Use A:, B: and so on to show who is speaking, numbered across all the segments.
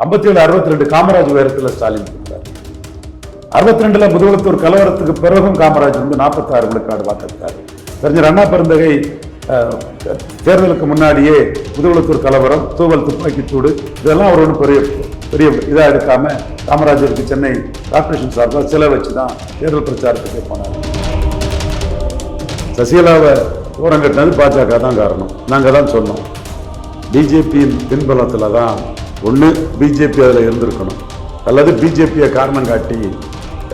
A: ஐம்பத்தி ஏழு அறுபத்தி ரெண்டு காமராஜ் உயரத்தில் ஸ்டாலின் கொடுத்தார் அறுபத்தி ரெண்டுல முதுகுளத்தூர் கலவரத்துக்கு பிறகும் காமராஜ் வந்து நாற்பத்தாறு விழுக்காடு வாக்களித்தார். கலைஞர் அண்ணா பெருந்தகை அஹ், தேர்தலுக்கு முன்னாடியே முதுகுளத்தூர் கலவரம் தூவல் துப்பாக்கிச்சூடு இதெல்லாம் அவர் ஒன்றும் பெரிய பெரிய இதாக எடுக்காம காமராஜருக்கு சென்னை கார்பரேஷன் சார்பாக சிலை வச்சு தான் தேர்தல் பிரச்சாரத்துக்கு போனார். சசிகலாவை ஓரம் கட்டினது பாஜக தான் காரணம். நாங்கள் தான் சொன்னோம். பிஜேபியின் பின்பலத்தில் தான் ஒன்று பிஜேபி அதில் இருந்திருக்கணும். அல்லது பிஜேபியை காரணம் காட்டி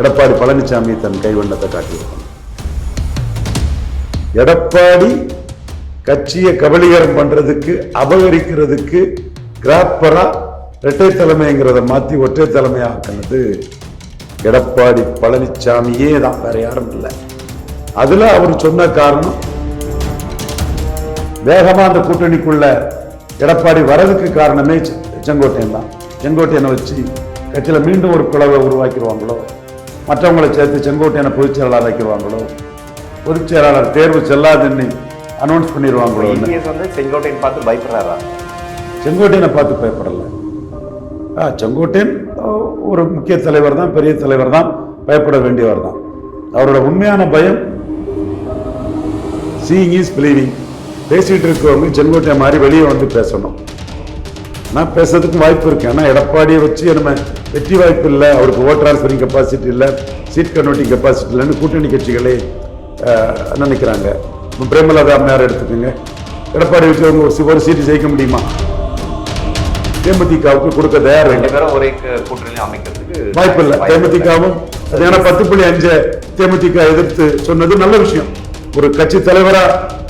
A: எடப்பாடி பழனிசாமி தன் கைவண்ணத்தை காட்டியிருக்கணும். எடப்பாடி கட்சியை கபலீகரம் பண்றதுக்கு அபகரிக்கிறதுக்கு கிராப்பரா இரட்டை தலைமைங்கிறத மாத்தி ஒற்றை தலைமையாக்குனது எடப்பாடி பழனிசாமியே தான். வேற யாரும் இல்லை. அதுல அவர் சொன்ன காரணம் வேகமா அந்த கூட்டணிக்குள்ள எடப்பாடி வரதுக்கு காரணமே செங்கோட்டையன் தான். செங்கோட்டையனை வச்சு கட்சியில மீண்டும் ஒரு பிளவை உருவாக்கிடுவாங்களோ? மற்றவங்களை சேர்த்து செங்கோட்டையனை பொதுச் செயலாளர் ஆக்கிடுவாங்களோ? பொதுச் செயலாளர் தேர்வு செல்லாதுன்னு அனௌன்ஸ் பண்ணிடுவாங்களோ
B: வந்து செங்கோட்டையன் பார்த்து பயப்படுறாரா?
A: செங்கோட்டையனை பார்த்து பயப்படல. ஆ செங்கோட்டையன் ஒரு முக்கிய தலைவர் தான் பெரிய தலைவர் தான் பயப்பட வேண்டியவர் தான். அவரோட உண்மையான பயம் சீயிங் இஸ் பிலீவிங் பேசிட்டு இருக்கவங்க செங்கோட்டையன் மாதிரி வெளியே வந்து பேசணும். நான் பேசுறதுக்கு வாய்ப்பு இருக்கு. ஆனால் எடப்பாடியை வச்சு நம்ம வெற்றி வாய்ப்பு இல்லை. அவருக்கு ஓட் டிரான்ஸ்ஃபரிங் கெப்பாசிட்டி இல்லை. சீட் கன்வெர்ட்டிங் கெப்பாசிட்டி இல்லைன்னு கூட்டணி கட்சிகளே நினைக்கிறாங்க. இப்ப பிரேமலதா அம்மையார் எடுத்துக்கோங்க. எடப்பாடி வச்சு அவங்க ஒரு ஒரு சீட்டு ஜெயிக்க முடியுமா? தேமுதிகவுக்கு கொடுக்க தயார்
B: ஒரே க- கூட்டணியில அமைக்கிறதுக்கு
A: வாய்ப்பு இல்லை. தேமுதிகவும் ஏன்னா பத்து புள்ளி அஞ்சு தேமுதிக எதிர்த்து சொன்னது நல்ல விஷயம். ஒரு கட்சி தலைவரா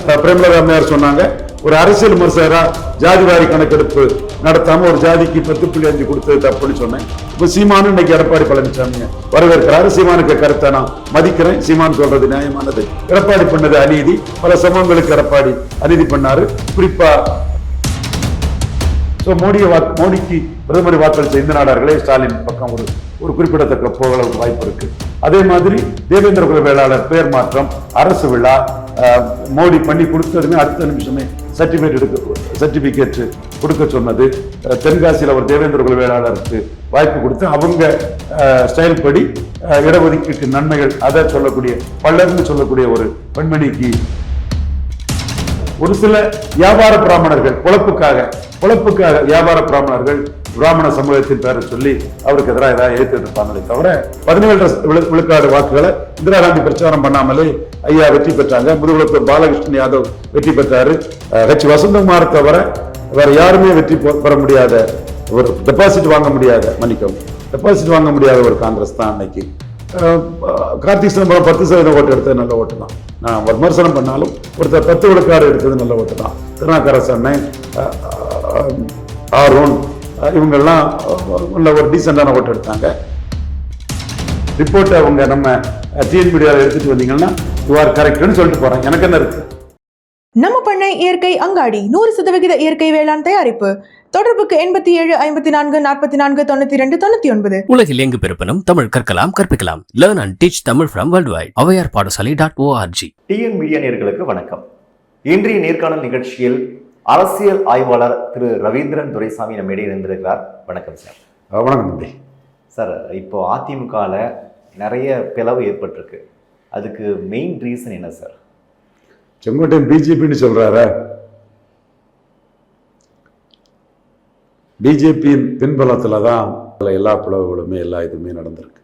A: அஹ், பிரேமலதா அம்மையார் சொன்னாங்க. ஒரு அரசியல் விமர்சகரா ஜாதிவாரி கணக்கெடுப்பு நடத்தாம ஒரு ஜாதிக்கு பத்து புள்ளி அஞ்சு கொடுத்தது தப்புன்னு சொன்னேன். இப்ப சீமானு இன்னைக்கு எடப்பாடி பழனிசாமி வரவேற்கிறாரு. சீமானுக்கு கருத்தை நான் மதிக்கிறேன். சீமான் சொல்றது நியாயமானது. எடப்பாடி பண்ணது அநீதி. பல சமூகங்களுக்கு எடப்பாடி அநீதி பண்ணாரு. குறிப்பா ஸோ மோடியை வா மோடிக்கு பிரதமரை வாக்களித்த இந்த நாடார்களே ஸ்டாலின் பக்கம் ஒரு ஒரு குறிப்பிடத்தக்க போகல வாய்ப்பு இருக்கு. அதே மாதிரி தேவேந்திர குல வேளாளர் பெயர் மாற்றம் அரசு விழா மோடி பண்ணி கொடுத்ததுமே அடுத்த நிமிஷமே சர்டிஃபிகேட் எடுக்க சர்டிபிகேட் கொடுக்க சொன்னது. தென்காசியில் ஒரு தேவேந்திர குல வேளாளருக்கு வாய்ப்பு கொடுத்து அவங்க ஸ்டைல் படி அஹ், இடஒதுக்கீட்டு நன்மைகள் அதை சொல்லக்கூடிய பல்லர்னு சொல்லக்கூடிய ஒரு பெண்மணிக்கு ஒரு சில வியாபார பிராமணர்கள் பொழப்புக்காக பொழப்புக்காக வியாபார பிராமணர்கள் பிராமண சமூகத்தின் பேரை சொல்லி அவருக்கு எதிராக ஏதாவது ஏற்றுட்டு இருப்பாங்களே தவிர பதினேழு விழுக்காடு வாக்குகளை இந்திரா காந்தி பிரச்சாரம் பண்ணாமலே ஐயா வெற்றி பெற்றாங்க. முதுகுளத்தூர் பாலகிருஷ்ணன் யாதவ் வெற்றி பெற்றாரு. ஹெச் வசந்தகுமார் தவிர வேற யாருமே வெற்றி பெற முடியாத ஒரு டெபாசிட் வாங்க முடியாத மன்னிக்கவும் டெபாசிட் வாங்க முடியாத ஒரு காங்கிரஸ் தான் அன்னைக்கு. கார்த்திக் சிதம்பரம் பத்து சதவீதம் ஓட்டு எடுத்தது நல்ல ஓட்டு தான். நான் விமர்சனம் பண்ணாலும் ஒருத்தர் பத்து விழுக்காடு எடுத்தது நல்ல ஓட்டு தான். திருநாக்கரசு அண்ணன் ஆரோன் இவங்கெல்லாம் நல்ல ஒரு டீசெண்டான ஓட்டு எடுத்தாங்க. ரிப்போர்ட்டை அவங்க நம்ம டிஎன் மீடியாவில் எடுத்துட்டு வந்தீங்கன்னா யூ ஆர் கரெக்ட்னு சொல்லிட்டு போறேன் எனக்கு என்ன இருக்கு?
C: நம்ம பண்ணை இயற்கை அங்காடி நூறு சதவிகித இயற்கை வேளாண் தயாரிப்பு. தொடர்புக்கு எண்பத்தி ஏழு ஐம்பத்தி நான்கு நாற்பத்தி நான்கு தொண்ணூத்தி ரெண்டு தொண்ணூத்தி ஒன்பது.
D: உலகில் எங்கு பிறப்பினும் தமிழ் கற்கலாம் கற்பிக்கலாம். Learn and teach Tamil from world wide Avvaiyar Padasalai dot O R G
B: TN media நேர்களுக்கு வணக்கம். இன்றைய நேர்காணல் நிகழ்ச்சியில் அரசியல் ஆய்வாளர் திரு ரவீந்திரன் துரைசாமி நம்ம இடையே இருந்திருக்கிறார் வணக்கம் சார்.
A: வணக்கம் தம்பி.
B: சார் இப்போ அதிமுகவில் நிறைய பிளவு ஏற்பட்டிருக்கு. அதுக்கு மெயின் ரீசன் என்ன சார்?
A: செங்கோட்டையன் பிஜேபின்னு சொல்றாரா. பிஜேபியின் பின்பலத்தில் தான் அதுல எல்லா பிளவுகளுமே எல்லா இதுவுமே நடந்திருக்கு.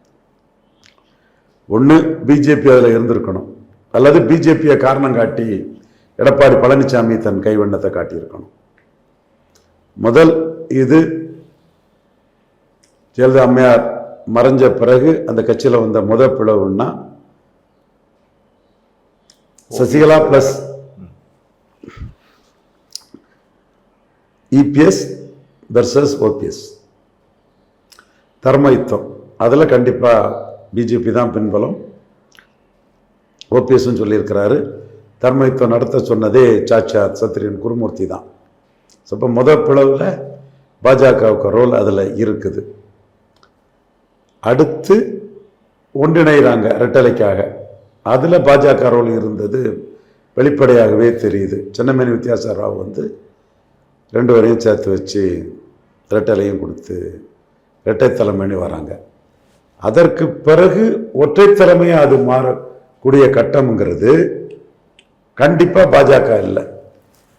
A: ஒன்று பிஜேபி அதில் இருந்திருக்கணும். அல்லது பிஜேபியை காரணம் காட்டி எடப்பாடி பழனிசாமி தன் கைவண்ணத்தை காட்டியிருக்கணும். முதல் இது ஜெயலலிதா அம்மையார் மறைஞ்ச பிறகு அந்த கட்சியில் வந்த முத பிளவுன்னா Sasikala plus EPS versus OPS தர்மயுத்தம். அதில் கண்டிப்பாக பிஜேபி தான் பின்பலம். ஓபிஎஸ்ன்னு சொல்லியிருக்கிறாரு. தர்மயுத்தம் நடத்த சொன்னதே சாச்சா சத்திரியன் குருமூர்த்தி தான். ஸோ இப்போ முத பிளவில் பாஜகவுக்கு ரோல் அதில் இருக்குது. அடுத்து ஒன்றிணைகிறாங்க ரெட்டலைக்காக அதில் பாஜக ரோல் இருந்தது வெளிப்படையாகவே தெரியுது. சின்னமேனி வித்யாசார ராவ் வந்து ரெண்டு வரையும் சேர்த்து வச்சு ரெட்டலையும் கொடுத்து இரட்டை தலைமைன்னு வராங்க. அதற்கு பிறகு ஒற்றை தலைமையாக அது மாறக்கூடிய கட்டம்ங்கிறது கண்டிப்பாக பாஜக இல்லை.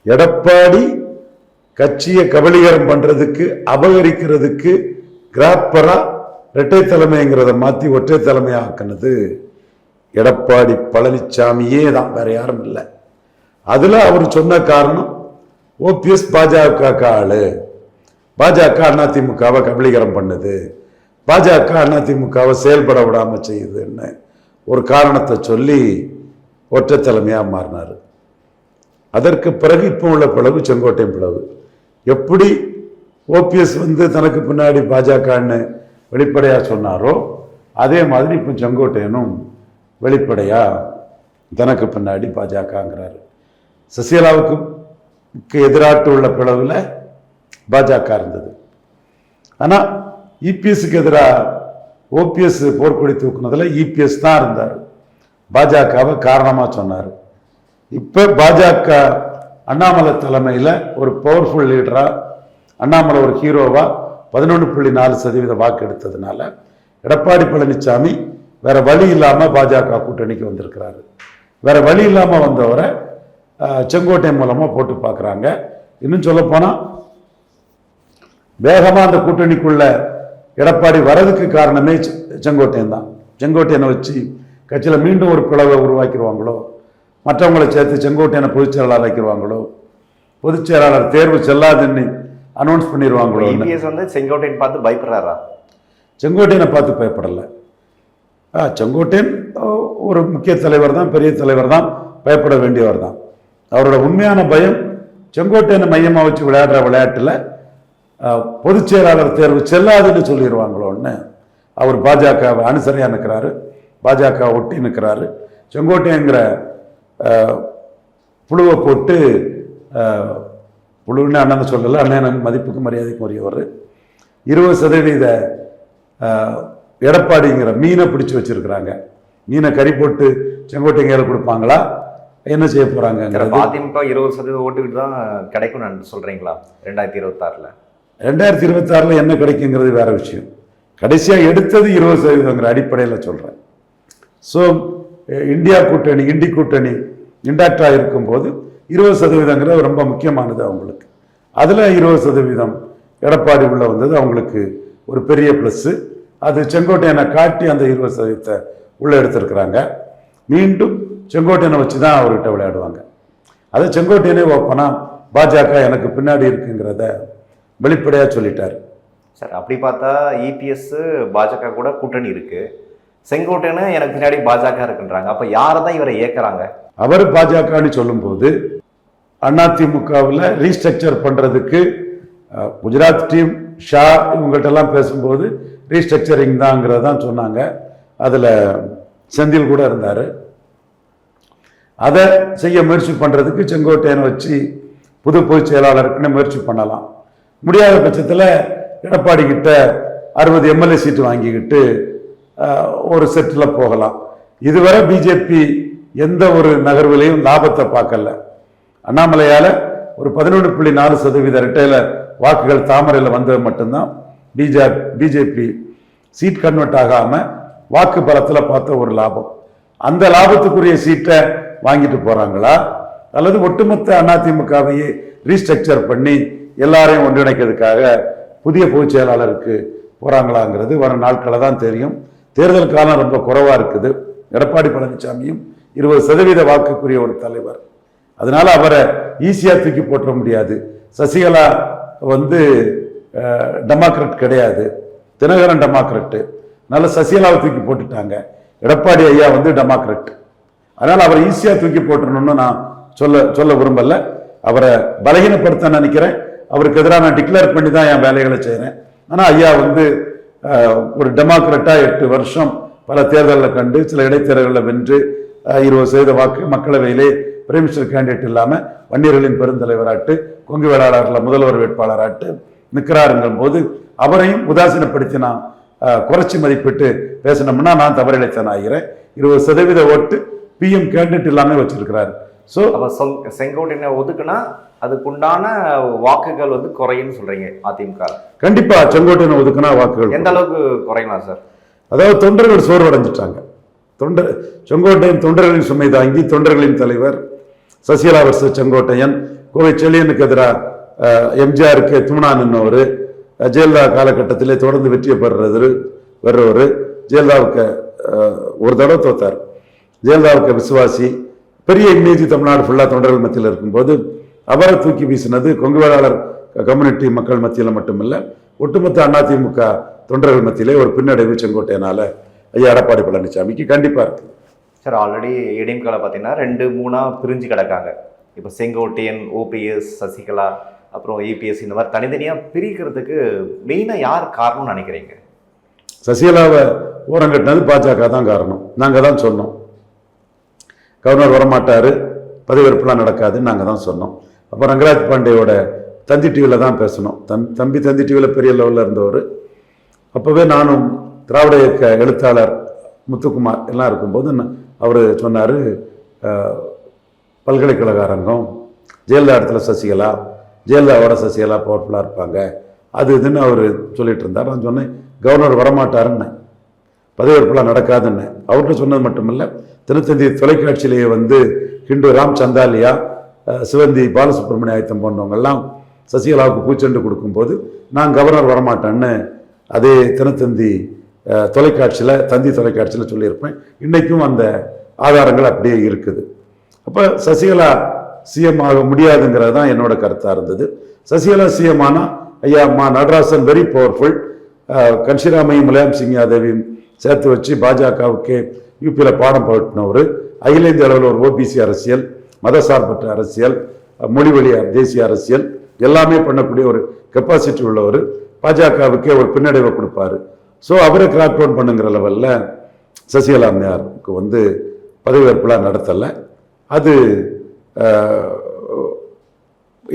A: எடப்பாடி கட்சியை கபலீகரம் பண்றதுக்கு அபகரிக்கிறதுக்கு கிராப்பரா இரட்டை தலைமைங்கிறத மாத்தி ஒற்றை தலைமை ஆக்குனது எடப்பாடி பழனிசாமியே தான் வேற யாரும் இல்லை. அதுல அவர் சொன்ன காரணம் ஓபிஎஸ் பாஜக ஆளு. பாஜக அதிமுகவை கபலீகரம் பண்ணுது. பாஜக அதிமுகவை செயல்பட விடாம செய்யுதுன்னு ஒரு காரணத்தை சொல்லி ஒற்றை தலைமையாக மாறினார். அதற்கு பிறகு இப்போ உள்ள பிளவு செங்கோட்டை பிளவு. எப்படி ஓபிஎஸ் வந்து தனக்கு பின்னாடி பாஜகன்னு வெளிப்படையாக சொன்னாரோ அதே மாதிரி இப்போ செங்கோட்டையனும் வெளிப்படையாக தனக்கு பின்னாடி பாஜகங்கிறாரு. சசிகலாவுக்கு எதிராட்டு உள்ள பிளவில் பாஜக இருந்தது. ஆனால் இபிஎஸ்க்கு எதிராக ஓபிஎஸ் போர்க்கொடி தூக்குனதில் இபிஎஸ் தான் இருந்தார். பாஜகவை காரணமாக சொன்னார். இப்போ பாஜக அண்ணாமலை தலைமையில் ஒரு பவர்ஃபுல் லீடராக அண்ணாமலை ஒரு ஹீரோவாக பதினொன்று புள்ளி நாலு சதவீத வாக்கு எடுத்ததுனால எடப்பாடி பழனிசாமி வேற வழி இல்லாமல் பாஜக கூட்டணிக்கு வந்திருக்கிறாரு. வேற வழி இல்லாமல் வந்தவரை செங்கோட்டை மூலமாக போட்டு பார்க்குறாங்க இன்னும் சொல்லப்போனால் வேகமாக அந்த கூட்டணிக்குள்ள எடப்பாடி வரதுக்கு காரணமே செ- செங்கோட்டையன் தான். செங்கோட்டையனை வச்சு கட்சியில் மீண்டும் ஒரு பிளவை உருவாக்கிடுவாங்களோ? மற்றவங்களை சேர்த்து செங்கோட்டையனை பொதுச் செயலாளர் ஆக்கிடுவாங்களோ? பொதுச் செயலாளர் தேர்வு செல்லாதுன்னு அனௌன்ஸ் பண்ணிடுவாங்களோ
B: இபிஎஸ் வந்து செங்கோட்டையன் பார்த்து பயப்படுறாரா?
A: செங்கோட்டையனை பார்த்து பயப்படலை. ஆ செங்கோட்டையன் ஒரு முக்கிய தலைவர் தான் பெரிய தலைவர் தான் பயப்பட வேண்டியவர் தான். அவரோட உண்மையான பயம் செங்கோட்டையனை மையமாக வச்சு விளையாடுற விளையாட்டில் பொதுச் செயலாளர் தேர்வு செல்லாதுன்னு சொல்லிடுவாங்களோன்னு. அவர் பாஜகவை அனுசரியாக நிற்கிறாரு பாஜக ஒட்டி நிற்கிறாரு. செங்கோட்டையங்கிற ஆ, புழுவை போட்டு புழுன்னு அண்ணன் சொல்லலை அண்ணன் மதிப்புக்கு மரியாதைக்கு உரியவர். இருபது சதவீத எடப்பாடிங்கிற மீனை பிடிச்சு வச்சிருக்கிறாங்க. மீனை கறி போட்டு செங்கோட்டை கையில் கொடுப்பாங்களா? என்ன செய்ய போறாங்கங்கிறது
B: அதிமுக இருபது சதவீதம் ஓட்டுக்கிட்டு தான் கிடைக்கும் நான் சொல்றீங்களா? ரெண்டாயிரத்தி இருபத்தாறுல.
A: ரெண்டாயிரத்தி இருபத்தாறுல என்ன கிடைக்குங்கிறது வேற விஷயம். கடைசியா எடுத்தது இருபது சதவீதங்கிற அடிப்படையில் சொல்றேன். ஸோ இந்தியா eh, கூட்டணி இண்டி கூட்டணி இண்டாக்டாக இருக்கும்போது இருபது சதவீதங்கிறது ரொம்ப முக்கியமானது அவங்களுக்கு. அதில் இருபது சதவீதம் எடப்பாடி உள்ள வந்தது அவங்களுக்கு ஒரு பெரிய ப்ளஸ்ஸு அது செங்கோட்டையனை காட்டி அந்த இருபது சதவீதத்தை உள்ளே எடுத்திருக்கிறாங்க. மீண்டும் செங்கோட்டையனை வச்சு தான் அவர்கிட்ட விளையாடுவாங்க. அதை செங்கோட்டையனே ஓப்பனாக பாஜக எனக்கு பின்னாடி இருக்குங்கிறத வெளிப்படையாக சொல்லிட்டார்.
B: சார் அப்படி பார்த்தா இபிஎஸ் பாஜக கூட கூட்டணி இருக்குது செங்கோட்டையனு எனக்கு பின்னாடி பாஜக இருக்குன்றாங்க. அப்ப யாரை தான் இவரை ஏற்கிறாங்க
A: அவர் பாஜகன்னு சொல்லும்போது அதிமுகவில் ரீஸ்ட்ரக்சர் பண்ணுறதுக்கு குஜராத் டீம் ஷா இவங்கள்ட்டெல்லாம் பேசும்போது ரீஸ்ட்ரக்சரிங் தாங்கிறத தான் சொன்னாங்க. அதில் செந்தில் கூட இருந்தார். அதை செய்ய முயற்சி பண்ணுறதுக்கு செங்கோட்டையனை வச்சு புது பொதுச் செயலாளருக்குன்னு முயற்சி பண்ணலாம். முடியாத பட்சத்தில் எடப்பாடி கிட்ட அறுபது எம்எல்ஏ சீட்டு வாங்கிக்கிட்டு ஒரு செட்டில் போகலாம். இதுவரை பிஜேபி எந்த ஒரு நகர்விலையும் லாபத்தை பார்க்கல. அண்ணாமலையால் ஒரு பதினொன்று புள்ளி நாலு சதவீத ரிட்டைல வாக்குகள் தாமரையில் வந்தது மட்டும்தான். பிஜே பிஜேபி சீட் கன்வெர்ட் ஆகாமல் வாக்கு பலத்தில் பார்த்த ஒரு லாபம். அந்த லாபத்துக்குரிய சீட்டை வாங்கிட்டு போகிறாங்களா அல்லது ஒட்டுமொத்த அதிமுகவையே ரீஸ்ட்ரக்சர் பண்ணி எல்லாரையும் ஒன்றிணைக்கிறதுக்காக புதிய பொதுச் செயலாளருக்கு போகிறாங்களாங்கிறது வரும் நாட்களை தான் தெரியும். தேர்தல் காலம் ரொம்ப குறைவாக இருக்குது. எடப்பாடி பழனிசாமியும் இருபது சதவீத வாக்குக்குரிய ஒரு தலைவர். அதனால அவரை ஈஸியாக தூக்கி போட்டுற முடியாது. சசிகலா வந்து டெமோக்ரட் கிடையாது. தினகரன் டெமோக்ரட்டு. நல்ல சசிகலாவை தூக்கி போட்டுட்டாங்க. எடப்பாடி ஐயா வந்து டெமோக்ரட். அதனால் அவரை ஈஸியாக தூக்கி போட்டுடணும்னு நான் சொல்ல சொல்ல விரும்பலை. அவரை பலகீனப்படுத்த நினைக்கிறேன். அவருக்கு எதிராக நான் டிக்ளேர் பண்ணி தான் என் வேலைகளை செய்கிறேன் ஆனால் ஐயா வந்து ஒரு டெமோக்ராட்டா எட்டு வருஷம் பல தேர்தலில் கண்டு சில இடைத்தேர்தலில் வென்று இருபது சதவீத வாக்கு மக்களவையிலே பிரைம் மினிஸ்டர் கேண்டிடேட் இல்லாமல் வன்னியர்களின் பெருந்தலைவராட்டு கொங்கு வேளாளர்களில் முதல்வர் வேட்பாளராட்டு நிற்கிறாருங்கும் போது அவரையும் உதாசீனப்படுத்தி நான் குறைச்சி மதிப்பிட்டு பேசினோம்னா நான் தவறிழைத்தன் ஆகிறேன் இருபது சதவீத ஓட்டு பிஎம் கேண்டிடேட் இல்லாமல் வச்சிருக்கிறாரு. ஸோ
B: அவர் சொங்- ஒதுக்குனா அதுக்குண்டான வாக்குகள் வந்து குறையும்னு சொல்றீங்க அதிமுக.
A: கண்டிப்பா செங்கோட்டையனை ஒதுக்குனா வாக்குகள்
B: எந்த அளவுக்கு குறையலாம் சார்?
A: அதாவது தொண்டர்கள் சோர்வடைஞ்சிட்டாங்க. தொண்டர் செங்கோட்டையன் தொண்டர்களின் சுமை தாங்கி தொண்டர்களின் தலைவர் சசிகலா வர்சஸ் செங்கோட்டையன் கோவை செழியனுக்கு எதிராக எம்ஜிஆருக்கு துணா நின்னவர் ஜெயலலிதா காலகட்டத்திலே தொடர்ந்து வெற்றி பெறுறது வர்றவர் ஜெயலலிதாவுக்கு ஒரு தடவை தோத்தார். ஜெயலலிதாவுக்கு விசுவாசி பெரிய இமேஜ் தமிழ்நாடு ஃபுல்லாக தொண்டர்கள் மத்தியில் இருக்கும்போது அவரை தூக்கி வீசினது கொங்கு வேளாளர் கம்யூனிட்டி மக்கள் மத்தியில் மட்டுமில்ல ஒட்டுமொத்த அதிமுக தொண்டர்கள் மத்தியிலே ஒரு பின்னடைவு செங்கோட்டையனால ஐயா எடப்பாடி பழனிசாமிக்கு கண்டிப்பா இருக்கு.
B: சார் ஆல்ரெடி ஏடிஎம்கால பார்த்தீங்கன்னா ரெண்டு மூணா பிரிஞ்சு கிடக்காங்க. இப்போ செங்கோட்டையன் ஓபிஎஸ் சசிகலா அப்புறம் ஏபிஎஸ் இந்த மாதிரி தனித்தனியாக பிரிக்கிறதுக்கு மெயினாக யார் காரணம்னு நினைக்கிறீங்க?
A: சசிகலாவை ஓரங்கட்டினது பாஜக தான் காரணம். நாங்கள் தான் சொன்னோம். கவர்னர் வரமாட்டார் பதவியேற்புலாம் நடக்காதுன்னு நாங்கள் தான் சொன்னோம். அப்போ ரங்கராஜ் பாண்டேயோட தந்தி டிவியில் தான் பேசணும். தம் தம்பி தந்தி டிவியில் பெரிய லெவலில் இருந்தவர். அப்போவே நானும் திராவிட இயக்க எழுத்தாளர் முத்துக்குமார் எல்லாம் இருக்கும்போது அவர் சொன்னார் பல்கலைக்கழக அரங்கம் ஜெயலலிதா இடத்துல சசிகலா ஜெயலலிதாவோட சசிகலா பவர்ஃபுல்லாக இருப்பாங்க. அது இதுன்னு அவர் சொல்லிட்டு இருந்தார் நான் சொன்னேன் கவர்னர் வரமாட்டாருன்னு. பதவியேற்புலாம் நடக்காதுன்னு. அவர்கிட்ட சொன்னது மட்டுமில்லை தினத்தந்தி தொலைக்காட்சியிலேயே வந்து ஹிண்டு ராம் சந்தாலியா சிவந்தி பாலசுப்ரமணிய ஆயத்தம் போன்றவங்கெல்லாம் சசிகலாவுக்கு பூச்செண்டு கொடுக்கும்போது நான் கவர்னர் வரமாட்டேன்னு அதே தினத்தந்தி தொலைக்காட்சியில் தந்தி தொலைக்காட்சியில் சொல்லியிருப்பேன். இன்றைக்கும் அந்த ஆதாரங்கள் அப்படியே இருக்குது. அப்போ சசிகலா சிஎம் ஆக முடியாதுங்கிறது தான் என்னோட கருத்தாக இருந்தது. சசிகலா சிஎம் ஆனால் ஐயா மா நடராசன் வெரி பவர்ஃபுல் கன்ஷிராமையும் முலாயம் சிங் யாதவையும் சேர்த்து வச்சு பாஜகவுக்கு யூபியில் பாடம் புகட்டினவர். அகில இந்திய அளவில் ஒரு ஓபிசி அரசியல். மதசார்பற்ற அரசியல் மொழி மொழிவழி தேசிய அரசியல் எல்லாமே பண்ணக்கூடிய ஒரு கெப்பாசிட்டி உள்ளவர். பாஜகவுக்கே ஒரு பின்னடைவை கொடுப்பாரு. ஸோ அவரை கிராக் டவுன் பண்ணுங்கிற லெவலில் சசிகலா அம்மையாருக்கு வந்து பதவியேற்புலாம் நடத்தலை. அது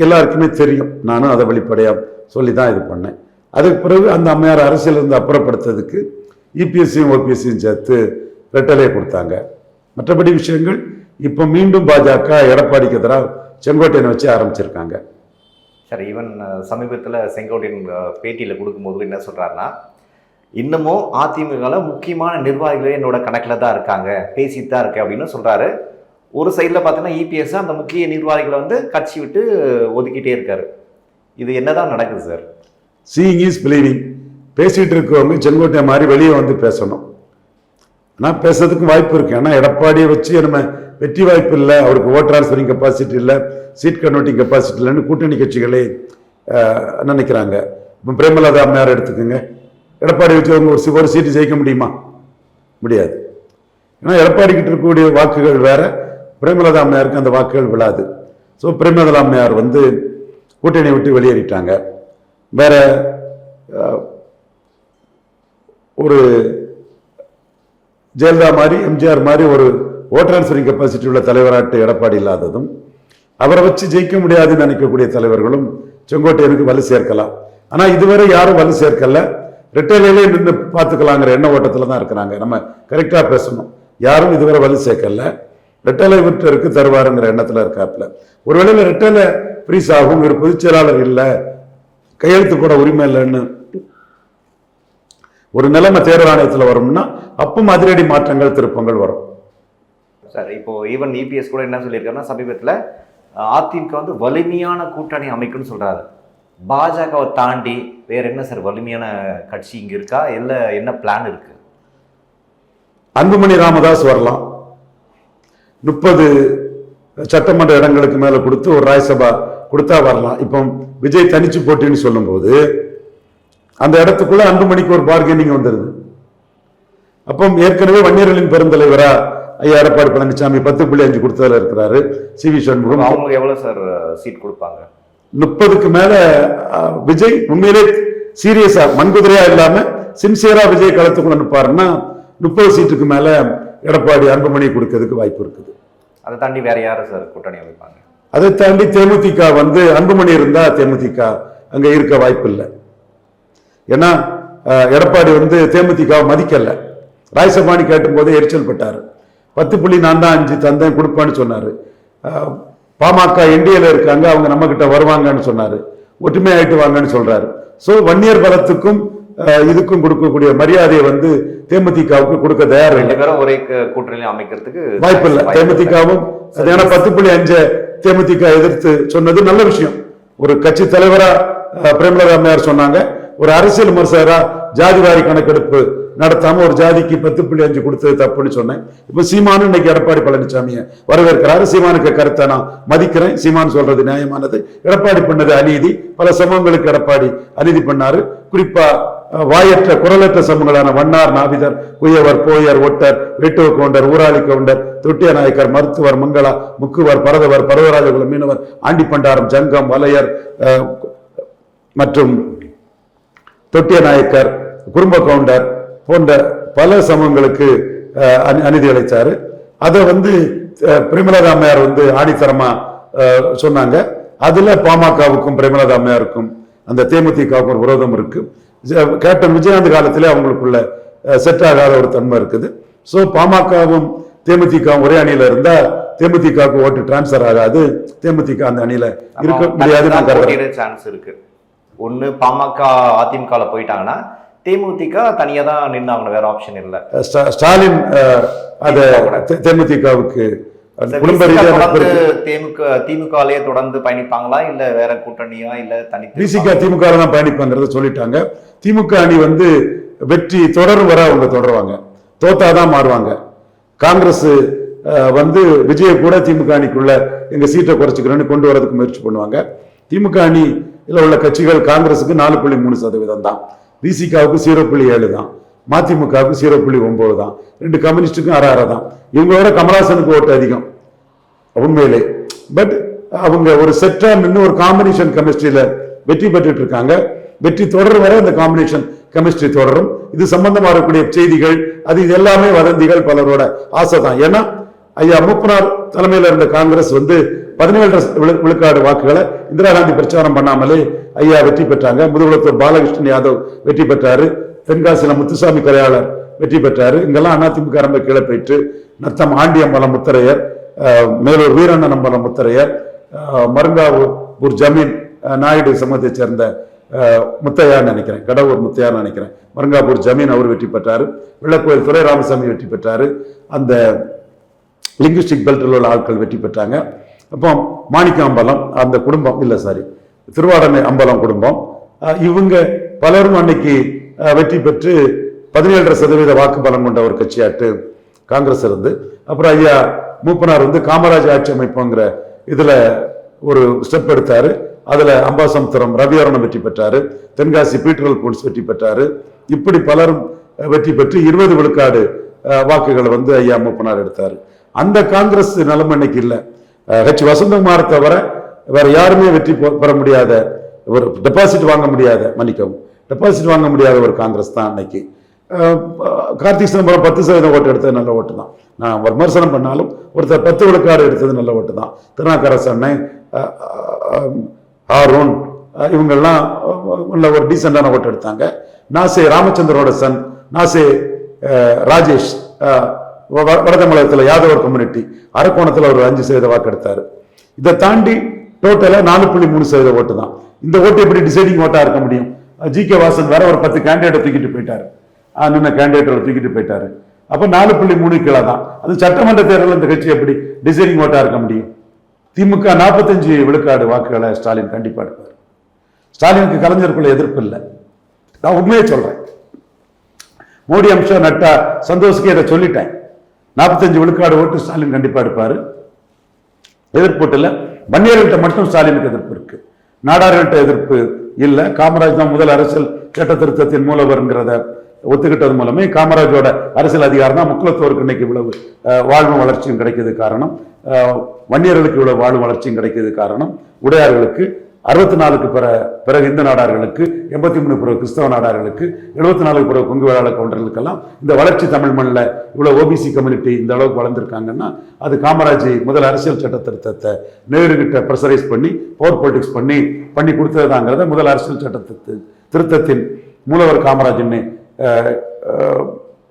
A: எல்லாருக்குமே தெரியும். நானும் அதை வெளிப்படையாக சொல்லி தான் இது பண்ணேன். அதுக்கு பிறகு அந்த அம்மையார் அரசியலிருந்து அப்புறப்படுத்துறதுக்கு இபிஎஸ்சியும் ஓபிஎஸ்சியும் சேர்த்து ரெட்டலே கொடுத்தாங்க. மற்றபடி விஷயங்கள் இப்போ மீண்டும் பாஜக எடப்பாடிக்கு எதிராக செங்கோட்டையனை வச்சு ஆரம்பிச்சிருக்காங்க.
B: சார் ஈவன் சமீபத்தில் செங்கோட்டையன் பேட்டியில் கொடுக்கும்போது என்ன சொல்கிறாருன்னா இன்னமும் அதிமுகவில் முக்கியமான நிர்வாகிகளே என்னோட கணக்கில் தான் இருக்காங்க பேசிட்டு தான் இருக்கு அப்படின்னு சொல்கிறாரு ஒரு சைடில் பார்த்தீங்கன்னா இபிஎஸ் அந்த முக்கிய நிர்வாகிகளை வந்து கட்சி விட்டு ஒதுக்கிட்டே இருக்காரு. இது என்னதான் நடக்குது சார்?
A: சீயிங் இஸ் பிலீவிங் பேசிட்டு இருக்கவங்க செங்கோட்டை மாதிரி வெளியே வந்து பேசணும். ஆனால் பேசுறதுக்கும் வாய்ப்பு இருக்கு. ஏன்னா எடப்பாடியை வச்சு நம்ம வெற்றி வாய்ப்பு இல்லை அவருக்கு ஓட்டர் ஆன்சரிங் கெப்பாசிட்டி இல்லை. சீட் கன்வெர்ட்டிங் கெப்பாசிட்டி இல்லைன்னு கூட்டணி கட்சிகளே நினைக்கிறாங்க. இப்போ பிரேமலதா அம்மையார் எடுத்துக்கோங்க. எடப்பாடி வச்சு அவங்க ஒரு ஒரு சீட்டு ஜெயிக்க முடியுமா? முடியாது. ஏன்னா எடப்பாடி கிட்ட இருக்கக்கூடிய வாக்குகள் வேற பிரேமலதா அம்மையாருக்கு அந்த வாக்குகள் விழாது. ஸோ பிரேமலதா அம்மையார் வந்து கூட்டணி விட்டு வெளியேறிட்டாங்க. வேற ஒரு ஜெயலலிதா மாதிரி எம்ஜிஆர் மாதிரி ஒரு ஓட் ட்ரான்ஸ்ஃபரிங் கெப்பாசிட்டி உள்ள தலைவராட்டு எடப்பாடி இல்லாததும் அவரை வச்சு ஜெயிக்க முடியாதுன்னு நினைக்கக்கூடிய தலைவர்களும் செங்கோட்டையனுக்கு வலு சேர்க்கலாம். ஆனா இதுவரை யாரும் வலு சேர்க்கல. ரிட்டையிலே நின்று பார்த்துக்கலாங்கிற எண்ண ஓட்டத்துல தான் இருக்கிறாங்க. நம்ம கரெக்டா பேசணும். யாரும் இதுவரை வலு சேர்க்கல. ரிட்டலை விட்டருக்கு தருவாருங்கிற எண்ணத்துல இருக்காப்புல. ஒருவேளை ரெட்டலை ஃப்ரீஸ் ஆகும் ஒரு பொதுச்செயலாளர் இல்லை கையெழுத்து போட உரிமை இல்லைன்னு ஒரு நிலைமை தேர்தல் ஆணையத்தில் வரும்னா அப்பவும் அதிரடி மாற்றங்கள் திருப்பங்கள் வரும்.
B: சார் இப்போ ஈவன் இபிஎஸ் கூட என்ன சொல்லியிருக்காருன்னா சமீபத்தில் அதிமுக வந்து வலிமையான கூட்டணி அமைக்கும்னு சொல்கிறாரு பாஜகவை தாண்டி வேற என்ன சார் வலிமையான கட்சி இங்கே இருக்கா? இல்லை என்ன பிளான் இருக்கு?
A: அன்புமணி ராமதாஸ் வரலாம். முப்பது சட்டமன்ற இடங்களுக்கு மேலே கொடுத்து ஒரு ராஜ்சபா கொடுத்தா வரலாம். இப்போ விஜய் தனிச்சு போட்டின்னு சொல்லும்போது அந்த இடத்துக்குள்ள அன்புமணிக்கு ஒரு பார்கெனிங் வந்துடுது அப்போ ஏற்கனவே வன்னியர்களின் பெருந்தலைவரா ஐயா எடப்பாடி பழனிசாமி பத்து புள்ளி அஞ்சு கொடுத்ததுல இருக்கிறாரு. C V Shanmugam.
B: அவங்களுக்கு எவ்வளவு சார் சீட் கொடுப்பாங்க?
A: முப்பதுக்கு மேல விஜய் உண்மையிலே சீரியஸா மண்குதிரையா இல்லாம சின்சியரா விஜய் களத்துக்குள்ள நிற்பாருன்னா முப்பது சீட்டுக்கு மேல எடப்பாடி அன்புமணி கொடுக்கறதுக்கு வாய்ப்பு இருக்குது.
B: அதை தாண்டி வேற யாரு சார் கூட்டணி அமைப்பாங்க?
A: அதை தாண்டி தேமுதிக வந்து அன்புமணி இருந்தா தேமுதிக அங்க இருக்க வாய்ப்பு இல்லை. ஏன்னா எடப்பாடி வந்து தேமுதிக மதிக்கல. ராஜ்சபானி கேட்டும் போதே எரிச்சல் பட்டாரு. பத்து புள்ளி நான் தான் அஞ்சு தந்தேன் கொடுப்பேன்னு சொன்னாரு. பாமக என்டிஏல இருக்காங்க அவங்க நம்ம கிட்ட வருவாங்கன்னு சொன்னாரு. ஒற்றுமையாயிட்டு வாங்கன்னு சொல்றாரு. சோ வன்னியர் பலத்துக்கும் இதுக்கும் கொடுக்கக்கூடிய மரியாதையை வந்து தேமுதிகவுக்கு கொடுக்க தயார்
B: ரெண்டு பேரும் ஒரே கூட்டணியில அமைக்கிறதுக்கு
A: வாய்ப்பு இல்லை. தேமுதிகவும் சரியான பத்து புள்ளி அஞ்ச தேமுதிக எதிர்த்து சொன்னது நல்ல விஷயம். ஒரு கட்சி தலைவரா பிரேமலதா அம்மையார் சொன்னாங்க. ஒரு அரசியல் விமர்சகரா ஜாதிவாரி கணக்கெடுப்பு நடத்தாம ஒரு ஜாதிக்கு பத்து புள்ளி அஞ்சு கொடுத்தது தப்புன்னு சொன்னேன். இப்ப சீமானு இன்னைக்கு எடப்பாடி பழனிசாமியை வரவேற்கிறாரு. சீமானுக்கு கருத்தை நான் மதிக்கிறேன். சீமான் சொல்றது நியாயமானது. எடப்பாடி பண்ணது அநீதி. பல சமூகங்களுக்கு எடப்பாடி அநீதி பண்ணாரு. குறிப்பா வாயற்ற குரலற்ற சமூகங்களான வண்ணார் நாவிதர் குயவர் போயர் ஒட்டர் வேட்டுவ கவுண்டர் ஊராளி கவுண்டர் தொட்டிய நாயக்கர் மருத்துவர் மங்களா முக்குவர் பரதவர் பரதராஜகுல மீனவர் ஆண்டிப்பண்டாரம் ஜங்கம் வலையர் அஹ், மற்றும் தொட்டிய நாயக்கர் குடும்ப கவுண்டர் போன்ற பல சமூகங்களுக்கு அநீதி இழைச்சாரு அதை வந்து பிரேமலதா அம்மையார் வந்து ஆணித்தரமா சொன்னாங்க. அதுல பாமகவுக்கும் பிரேமலதா அம்மையாருக்கும் அந்த தேமுதிகவுக்கும் ஒரு விரோதம் இருக்கு. கேப்டன் விஜயகாந்த் காலத்திலே அவங்களுக்குள்ள செட் ஆகாத ஒரு தன்மை இருக்குது. ஸோ பாமகவும் தேமுதிகவும் ஒரே அணியில இருந்தா தேமுதிகவுக்கு ஓட்டு டிரான்ஸ்ஃபர் ஆகாது. தேமுதிக அந்த அணியில இருக்க முடியாது நான் கருதுறேன்.
B: சான்ஸ் இருக்கு. ஒண்ணு பாமக அதிமுக ல போயிட்டாங்கன்னா தேமுதிக தனியா தான் நின்னாங்க வேற ஆப்ஷன் இல்ல.
A: ஸ்டா- ஸ்டாலின் அத தேமுதிகவுக்கு
B: திமுகலயே தொடர்ந்து பயணிப்பாங்களா? இல்ல வேற கூட்டணியா? இல்ல தனி
A: விசிக திமுக தான் பயணிப்பாங்கிறத சொல்லிட்டாங்க. திமுக அணி வந்து வெற்றி தொடரும் வர அவங்க தொடருவாங்க. தோத்தாதான் மாறுவாங்க. காங்கிரஸ் வந்து விஜய கூட திமுக அணிக்குள்ள எங்க சீட்டை குறைச்சிக்கிறோன்னு கொண்டு வரதுக்கு முயற்சி பண்ணுவாங்க. திமுக அணியில் உள்ள கட்சிகள் காங்கிரஸுக்கு நாலு புள்ளி மூணு சதவீதம் தான். விசிகாவுக்கு ஜீரோ புள்ளி ஏழு தான். மதிமுகவுக்கு ஜீரோ புள்ளி ஒன்பது தான். ரெண்டு கம்யூனிஸ்டுக்கும் அரை அரை தான். இவங்களோட கமலாசனுக்கு ஓட்டு அதிகம். உண்மையிலே. பட் அவங்க ஒரு செட்டா நின்று ஒரு காம்பினேஷன் கெமிஸ்ட்ரியில் வெற்றி பெற்றுட்டு இருக்காங்க. வெற்றி தொடரும் வரை அந்த காம்பினேஷன் கெமிஸ்ட்ரி தொடரும். இது சம்பந்தமா இருக்கக்கூடிய செய்திகள் அது இது எல்லாமே வதந்திகள் பலரோட ஆசை தான். ஏன்னா ஐயா மூப்பனார் தலைமையில இருந்த காங்கிரஸ் வந்து பதினேழு விழு- விழுக்காடு வாக்குகளை இந்திரா காந்தி பிரச்சாரம் பண்ணாமலே ஐயா வெற்றி பெற்றாங்க. முதுகுளத்தூர் பாலகிருஷ்ணன் யாதவ் வெற்றி பெற்றாரு. தென்காசியில முத்துசாமி கரையாளர் வெற்றி பெற்றாரு. இங்கெல்லாம் அதிமுக ரொம்ப கீழே போயிட்டு நத்தம் ஆண்டியம்பலம் முத்தரையர் அஹ், மேலூர் வீரண்ணனம்பலம் முத்தரையர் மருங்காவூர் ஜமீன் நாயுடு சமூகத்தைச் சேர்ந்த அஹ், முத்தையான்னு நினைக்கிறேன். கடவுர் முத்தையான்னு நினைக்கிறேன். மருங்காபூர் ஜமீன் அவர் வெற்றி பெற்றார். வெள்ளக்கோயில் துரை ராமசாமி வெற்றி பெற்றார். அந்த லிங்குஸ்டிக் பெல்ட்டில் உள்ள ஆட்கள் வெற்றி பெற்றாங்க. அப்போ மாணிக்க அம்பலம் அந்த குடும்பம் இல்லை சாரி திருவாடனை அம்பலம் குடும்பம். இவங்க பலரும் அன்னைக்கு வெற்றி பெற்று பதினேழரை சதவீத வாக்கு பலம் கொண்ட ஒரு கட்சியாட்டு காங்கிரஸ் இருந்து அப்புறம் ஐயா மூப்பனார் வந்து காமராஜ் ஆட்சி அமைப்புங்கிற இதுல ஒரு ஸ்டெப் எடுத்தாரு. அதுல அம்பாசமுத்திரம் ரவிவரணம் வெற்றி பெற்றாரு. தென்காசி பீட்டரல் போன்ஸ் வெற்றி பெற்றாரு. இப்படி பலரும் வெற்றி பெற்று இருபது விழுக்காடு வாக்குகளை வந்து ஐயா மூப்பனார் எடுத்தாரு. அந்த காங்கிரஸ் நிலைமை இன்னைக்கு இல்லை. ஹெச் வசந்தகுமார் தவிர வேற யாருமே வெற்றி பெற முடியாத ஒரு டெபாசிட் வாங்க முடியாத மன்னிக்கவும் டெபாசிட் வாங்க முடியாத ஒரு காங்கிரஸ் தான் அன்னைக்கு. கார்த்திக் சிதம்பரம் பத்து சதவீதம் ஓட்டு எடுத்தது நல்ல ஓட்டு தான். நான் விமர்சனம் பண்ணாலும் ஒருத்தர் பத்து விழுக்காடு எடுத்தது நல்ல ஓட்டு தான். திருநாக்கரசு அண்ணன் ஆரோன் இவங்கெல்லாம் நல்ல உள்ள ஒரு டீசெண்டான ஓட்டு எடுத்தாங்க. நாசே ராமச்சந்திரோட சன் நாசே ராஜேஷ் அஹ், வ- வடதமிழகத்தில் யாதவர் கம்யூனிட்டி அரக்கோணத்தில் அவர் அஞ்சு சதவீத வாக்கு எடுத்தாரு. இதை தாண்டி டோட்டலாக நாலு புள்ளி மூணு சதவீத ஓட்டு தான். இந்த ஓட்டு எப்படி டிசைடிங் ஓட்டா இருக்க முடியும்? ஜி கே வாசன் வேற ஒரு பத்து கேண்டிடேட்டை தூக்கிட்டு போயிட்டாரு. நின்ன கேண்டிடேட்டை தூக்கிட்டு போயிட்டாரு. அப்ப நாலு புள்ளி மூணு கீழே தான். அது சட்டமன்ற தேர்தல் இந்த கட்சி எப்படி டிசைடிங் ஓட்டா இருக்க முடியும்? திமுக நாற்பத்தஞ்சு விழுக்காடு வாக்குகளை ஸ்டாலின் கண்டிப்பா எடுப்பார். ஸ்டாலினுக்கு கலைஞருக்குள்ள எதிர்ப்பு இல்லை. நான் உண்மையை சொல்றேன். மோடி அமித்ஷா நட்டா சந்தோஷ்க்கு இதை சொல்லிட்டேன். நாற்பத்தஞ்சு விழுக்காடு ஓட்டு ஸ்டாலின் கண்டிப்பா எடுப்பார். எதிர்ப்போட்டில் வன்னியர்கள்ட்ட மட்டும் ஸ்டாலினுக்கு எதிர்ப்பு இருக்கு. நாடார்கள்ட்ட எதிர்ப்பு இல்லை. காமராஜ் தான் முதல் அரசியல் சட்ட திருத்தத்தின் மூலவர்ங்கிறத ஒத்துக்கிட்டது மூலமே காமராஜோட அரசியல் அதிகாரம் தான் முக்கியத்துவருக்கு இன்னைக்கு இவ்வளவு வாழ்வு வளர்ச்சியும் கிடைக்கிறது காரணம். வன்னியர்களுக்கு இவ்வளவு வாழ்வு வளர்ச்சியும் கிடைக்கிறது காரணம். உடையார்களுக்கு அறுபத்தி நாலுக்கு பிற பிறகு இந்து நாடார்களுக்கு எண்பத்தி மூணு பிறகு கிறிஸ்தவ நாடார்களுக்கு எழுபத்தி நாலுக்கு பிறகு கொங்கு வேளாள கவுண்டர்களுக்கெல்லாம் இந்த வளர்ச்சி தமிழ் மண்ணில் இவ்வளோ ஓபிசி கம்யூனிட்டி இந்த அளவுக்கு வளர்ந்துருக்காங்கன்னா அது காமராஜ் முதல் அரசியல் சட்ட திருத்தத்தை நேருகிட்ட ப்ரெசரைஸ் ப்ரெஷரைஸ் பண்ணி பவர் பொலிட்டிக்ஸ் பண்ணி பண்ணி கொடுத்ததுதாங்கிறத முதல் அரசியல் சட்ட திருத்தத்தின் மூலவர் காமராஜன்னு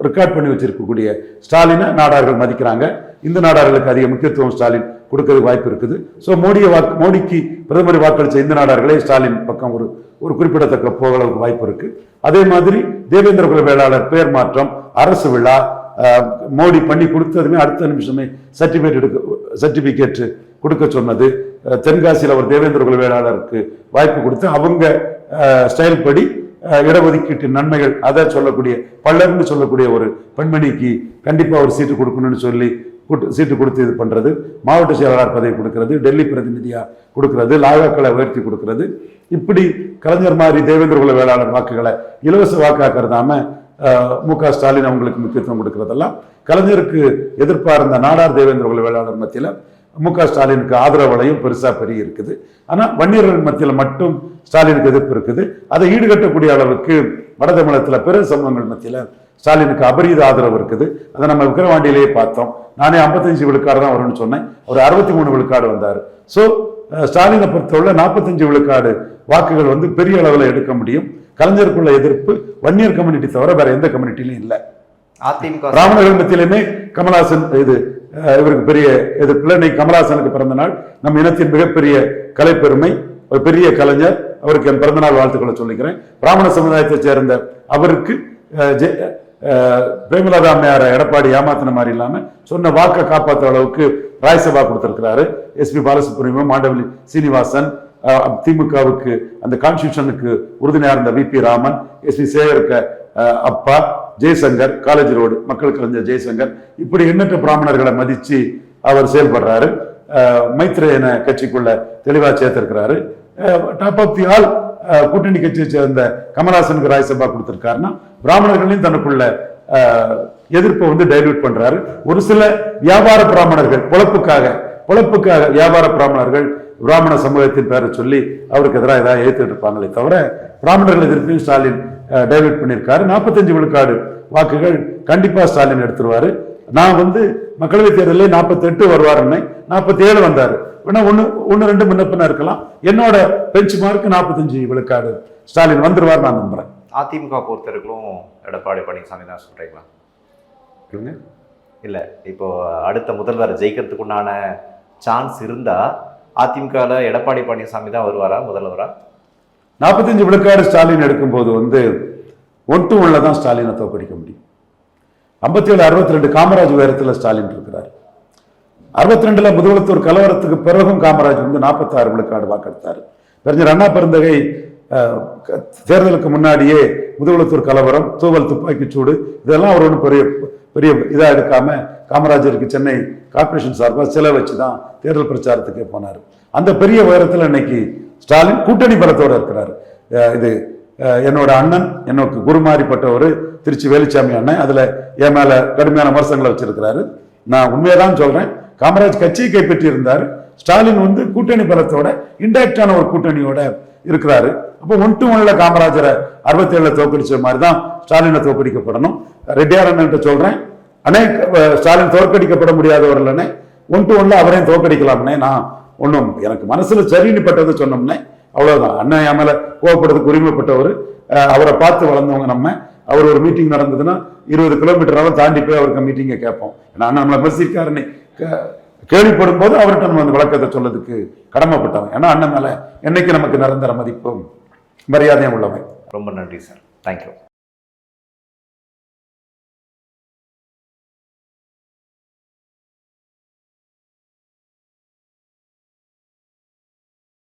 A: ரெக்கார்ட் பண்ணி வச்சிருக்கக்கூடிய ஸ்டாலினை நாடார்கள் மதிக்கிறாங்க. இந்து நாடார்களுக்கு அதிக முக்கியத்துவம் ஸ்டாலின் கொடுக்கறதுக்கு வாய்ப்பு இருக்குது. ஸோ மோடியை வாக்கு மோடிக்கு பிரதமர் வாக்களித்த இந்து நாடார்களே ஸ்டாலின் பக்கம் ஒரு ஒரு குறிப்பிடத்தக்க போகளவுக்கு வாய்ப்பு இருக்கு. அதே மாதிரி தேவேந்திர குல வேளாளர் பெயர் மாற்றம் அரசு விழா மோடி பண்ணி கொடுத்ததுமே அடுத்த நிமிஷமே சர்டிஃபிகேட் எடுக்க சர்டிஃபிகேட் கொடுக்க சொன்னது. தென்காசியில் அவர் தேவேந்திர குல வேளாளருக்கு வாய்ப்பு கொடுத்து அவங்க ஸ்டைல் படி அஹ், இடஒதுக்கீட்டின் நன்மைகள் அதை சொல்லக்கூடிய பல்லர்னு சொல்லக்கூடிய ஒரு பெண்மணிக்கு கண்டிப்பாக ஒரு சீட்டு கொடுக்கணும்னு சொல்லி கூட்டு- சீட்டு கொடுத்து இது பண்ணுறது மாவட்ட செயலாளர் பதவி கொடுக்கிறது டெல்லி பிரதிநிதியாக கொடுக்கறது லாகாக்களை உயர்த்தி கொடுக்கறது. இப்படி கலைஞர் மாதிரி தேவேந்திர குல வேளாளர் வாக்குகளை இலவச வாக்காக்கிறதாம மு க ஸ்டாலின் அவங்களுக்கு முக்கியத்துவம் கொடுக்கறதெல்லாம் கலைஞருக்கு எதிர்ப்பா இருந்த நாடார் தேவேந்திர குல வேளாளர் மத்தியில் மு க ஸ்டாலினுக்கு ஆதரவலையும் பெருசாக பெரிய இருக்குது. ஆனால் வன்னியர்கள் மத்தியில் மட்டும் ஸ்டாலினுக்கு எதிர்ப்பு இருக்குது. அதை ஈடுகட்டக்கூடிய அளவுக்கு வட தமிழகத்துல பிற சமூகங்கள் மத்தியில் ஸ்டாலினுக்கு அபரீத ஆதரவு இருக்குது. அதை நம்ம விக்கிரவாண்டியிலேயே பார்த்தோம். நானே 55 விழுக்காடு தான் வரும்னு சொன்னேன். ஒரு அறுபத்தி மூணு விழுக்காடு வந்தார். ஸோ ஸ்டாலினை பொறுத்தவரை நாற்பத்தஞ்சு விழுக்காடு வாக்குகள் வந்து பெரிய அளவில் எடுக்க முடியும். கலைஞருக்குள்ள எதிர்ப்பு வன்னியர் கம்யூனிட்டி தவிர வேற எந்த கம்யூனிட்டிலையும் இல்லை.
B: அதிமுக.
A: பிராமணர்கள் மத்தியிலுமே கமலஹாசன் இது இவருக்கு பெரிய எதிர்ப்புல இன்னைக்கு கமலஹாசனுக்கு பிறந்த நாள். நம் இனத்தின் மிகப்பெரிய கலைப்பெருமை ஒரு பெரிய கலைஞர். அவருக்கு என் பிறந்தநாள் வாழ்த்துக்களை சொல்லிக்கிறேன். பிராமண சமுதாயத்தைச் சேர்ந்த அவருக்கு பிரேமலதா அம்மையார எடப்பாடி ஏமாத்தின மாதிரி இல்லாமல் சொன்ன வாக்கை காப்பாற்ற அளவுக்கு ராய்சபா கொடுத்துருக்கிறாரு. எஸ்பி பாலசுப்ரமணியம் மாண்டவலி சீனிவாசன் திமுகவுக்கு அந்த கான்ஸ்டியூஷனுக்கு உறுதுணையாக இருந்த வி பி ராமன் எஸ்பி சேகருக்கு அப்பா ஜெய்சங்கர் காலேஜ் ரோடு மக்கள் கலைஞர் ஜெய்சங்கர் இப்படி எண்ணற்ற பிராமணர்களை மதித்து அவர் செயல்படுறாரு. மைத்ரேயன கட்சிக்குள்ள தெளிவாக சேர்த்திருக்கிறாரு. டாப் ஆஃப் தி ஆல் கூட்டணி கட்சியை சேர்ந்த கமலஹாசனுக்கு ராஜ்யசபா கொடுத்துருக்காருன்னா பிராமணர்களையும் தனக்குள்ள எதிர்ப்பை வந்து டைல்யூட் பண்றாரு. ஒரு சில வியாபார பிராமணர்கள் பொழப்புக்காக பொழப்புக்காக வியாபார பிராமணர்கள் பிராமண சமூகத்தின் பேரை சொல்லி அவருக்கு எதிராக ஏதாவது எழுத்துட்டு இருப்பாங்களே தவிர பிராமணர்கள் எதிர்ப்பையும் ஸ்டாலின் டைவர்ட் பண்ணியிருக்காரு. நாற்பத்தஞ்சு விழுக்காடு வாக்குகள் கண்டிப்பாக ஸ்டாலின் எடுத்துருவாரு. நான் வந்து மக்களவைத் தேர்தலில் நாற்பத்தெட்டு வருவாருன்னு நாற்பத்தி ஏழு வந்தார். வேணா ஒன்று ஒன்று ரெண்டு முன்னப்பின இருக்கலாம். என்னோட பெஞ்ச் மார்க் நாற்பத்தஞ்சு விழுக்காடு. ஸ்டாலின் வந்துருவார் நான் நம்புறேன்.
B: அதிமுக பொறுத்தவரைக்கும் எடப்பாடி பழனிசாமி தான் சொல்றீங்களா?
A: சொல்லுங்க.
B: இல்ல இப்போ அடுத்த முதல்வர் ஜெயிக்கிறதுக்கு உண்டான சான்ஸ் இருந்தா அதிமுகல எடப்பாடி பழனிசாமி தான் வருவாரா முதல்வரா?
A: நாற்பத்தஞ்சு விழுக்காடு ஸ்டாலின் எடுக்கும்போது வந்து ஒன் டு ஒன்ல தான் ஸ்டாலினை தோற்கடிக்க முடியும். ஐம்பத்தி ஏழு அறுபத்தி ரெண்டு காமராஜ் உயரத்தில் ஸ்டாலின் இருக்கிறார். அறுபத்தி ரெண்டுல முதுகுளத்தூர் கலவரத்துக்கு பிறகும் காமராஜ் வந்து நாற்பத்தாறு விழுக்காடு வாக்கெடுத்தார். பெருஞ்சர் அண்ணா பெருந்தகை க- தேர்தலுக்கு முன்னாடியே முதுகுளத்தூர் கலவரம் தூவல் துப்பாக்கி சூடு இதெல்லாம் அவர் ஒன்றும் பெரிய பெரிய இதாக எடுக்காம காமராஜருக்கு சென்னை கார்பரேஷன் சார்பாக சிலை வச்சு தான் தேர்தல் பிரச்சாரத்துக்கே போனார். அந்த பெரிய உயரத்தில் இன்னைக்கு ஸ்டாலின் கூட்டணி பலத்தோடு இருக்கிறார். இது என்னோட அண்ணன் எனக்கு குருமாறிப்பட்டவர் திருச்சி வேலுச்சாமி அண்ணன் அதில் என் மேலே கடுமையான விமர்சனங்களை வச்சிருக்கிறாரு. நான் உண்மையதான் சொல்கிறேன் காமராஜ் கட்சியை கைப்பற்றி இருந்தார் ஸ்டாலின் வந்து கூட்டணி பலத்தோட இன்டைரக்டான ஒரு கூட்டணியோட இருக்கிறாரு. அப்போ ஒன் டு ஒன்ல காமராஜரை அறுபத்தி ஏழுல தோற்கடிச்ச மாதிரி தான் ஸ்டாலினை தோற்கடிக்கப்படணும். ரெட்டியார் அண்ணன் சொல்றேன் அண்ணே ஸ்டாலின் தோற்கடிக்கப்பட முடியாதவர் அண்ணே ஒன் டு ஒன்ல அவரையும் தோற்கடிக்கலாம்னே நான் ஒன்றும் எனக்கு மனசுல சரின்னு பட்டதை சொன்னோம்னே அவ்வளவுதான். அண்ணன் என் மேல கோவப்படுறதுக்கு உரிமைப்பட்டவர். அவரை பார்த்து வளர்ந்தவங்க நம்ம. அவர் ஒரு மீட்டிங் நடந்ததுன்னா இருபது கிலோமீட்டராலும் தாண்டி போய் அவருக்கு மீட்டிங்கை கேட்போம். ஏன்னா அண்ணன் நம்மளை விமர்சிக்காருன்னு கேள்விப்படும் போது அவர்கிட்ட நம்ம அந்த விளக்கத்தை சொல்லதுக்கு கடமைப்பட்டவன். ஏன்னா அண்ணன் மேல என்னைக்கு நமக்கு நிரந்தர மதிப்பும் மரியாதையும் உள்ளவன்.
B: ரொம்ப நன்றி சார். தேங்க்யூ